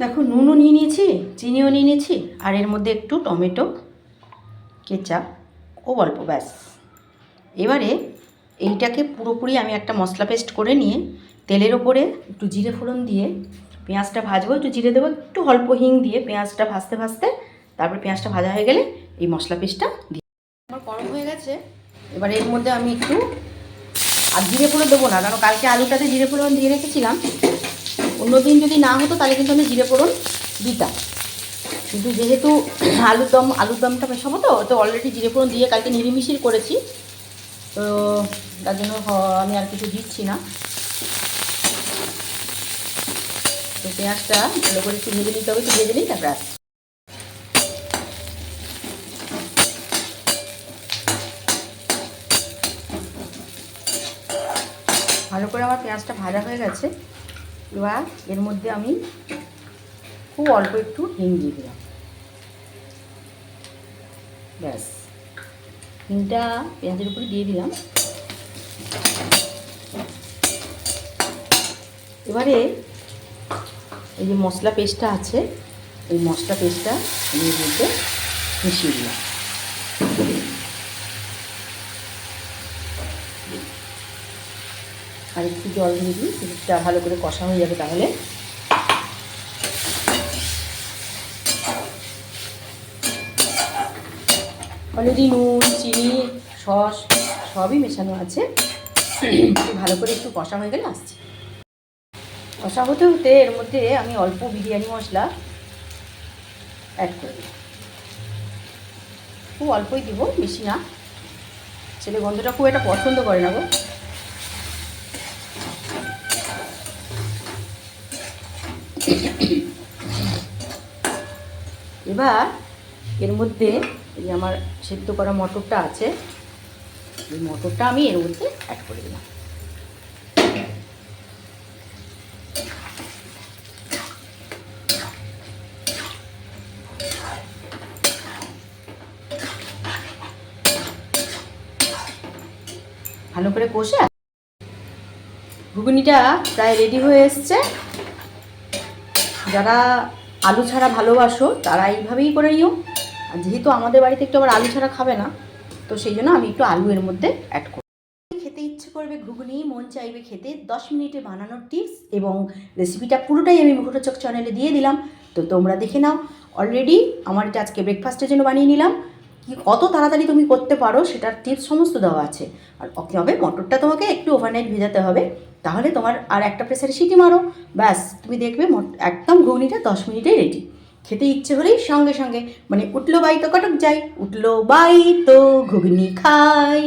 দেখো, নুনও নিয়ে নিয়েছি, চিনিও নিয়ে নিয়েছি, আর এর মধ্যে একটু টমেটো, কেচাপ ও অল্প, ব্যাস। এবারে এইটাকে পুরোপুরি আমি একটা মশলা পেস্ট করে নিয়ে তেলের ওপরে একটু জিরে ফোড়ন দিয়ে পেঁয়াজটা ভাজবো, একটু জিরে দেবো, একটু অল্প হিং দিয়ে পেঁয়াজটা ভাজতে ভাজতে তারপরে পেঁয়াজটা ভাজা হয়ে গেলে এই মশলা পেস্টটা দিয়ে আমার গরম হয়ে গেছে। এবার এর মধ্যে আমি একটু আর জিরে ফোড়ন দেবো না, কারণ কালকে আলুটাতে জিরে ফোড়ন দিয়ে রেখেছিলাম অন্যদিন যদি না হতো, তাহলে কিন্তু আমি জিরে ফোড়ন দিতাম। কিন্তু যেহেতু আলুর দম, আলুর দমটা মেশাবো তো তো অলরেডি জিরে ফোড়ন দিয়ে কালকে নিরিমিশির করেছি। তো তার জন্য আমি আর কিছু দিচ্ছি না। তো পেঁয়াজটা ভালো করে একটু ভেজে নিতে হবে, একটু ভেজে নিই, তারপরে। ভালো করে আমার পেঁয়াজটা ভাজা হয়ে গেছে। এবার এর মধ্যে আমি খুব অল্প একটু হিং দিয়ে দিলাম। ব্যাস। হিংটা পেঁয়াজের উপরে দিয়ে দিলাম। এবারে এই যে মশলা পেস্টটা আছে, এই মশলা পেস্টটা আমি এর মধ্যে মিশিয়ে দিলাম। আর একটু জল দিয়ে দিই দুধটা ভালো করে কষা হয়ে যাবে তাহলে। অলরেডি নুন, চিনি, সস, সবই মেশানো আছে। ভালো করে একটু কষা হয়ে গেলে আসছে। কষা হতে হতে এর মধ্যে আমি অল্প বিরিয়ানি মশলা অ্যাড করে দিই খুব অল্পই দিব, বেশি না। ছেলে গন্ধটা খুব একটা পছন্দ করে না গো। এবার এর মধ্যে এই আমার সেদ্ধ করা মটরটা আছে, এই মটরটা আমি এর মধ্যে অ্যাড করে দিলাম। ভালো করে কষে, ঘুগনিটা প্রায় রেডি হয়ে এসছে। যারা আলু ছাড়া ভালোবাসো, তারা এইভাবেই করে নিও। আর যেহেতু আমাদের বাড়িতে একটু আবার আলু ছাড়া খাবে না, তো সেই জন্য আমি একটু আলু এর মধ্যে অ্যাড করি। খেতে ইচ্ছে করবে ঘুগনি, মন চাইবে খেতে। দশ মিনিটে বানানোর টিপস এবং রেসিপিটা পুরোটাই আমি মুখরোচক চ্যানেলে দিয়ে দিলাম। তো তোমরা দেখে নাও। অলরেডি আমার এটা আজকে ব্রেকফাস্টের জন্য বানিয়ে নিলাম। কি কত তাড়াতাড়ি তুমি করতে পারো, সেটার টিপস সমস্ত দেওয়া আছে। আর কী হবে মটরটা তোমাকে একটু ওভারনাইট ভেজাতে হবে। তাহলে তোমার আর একটা প্রেসারে সিটি মারো। ব্যাস, তুমি দেখবে একদম ঘুগনিটা দশ মিনিটে রেডি খেতে ইচ্ছে হলেই সঙ্গে সঙ্গে মানে উঠল বাই তো কটক যাই, উঠল বাই তো ঘুগনি খাই।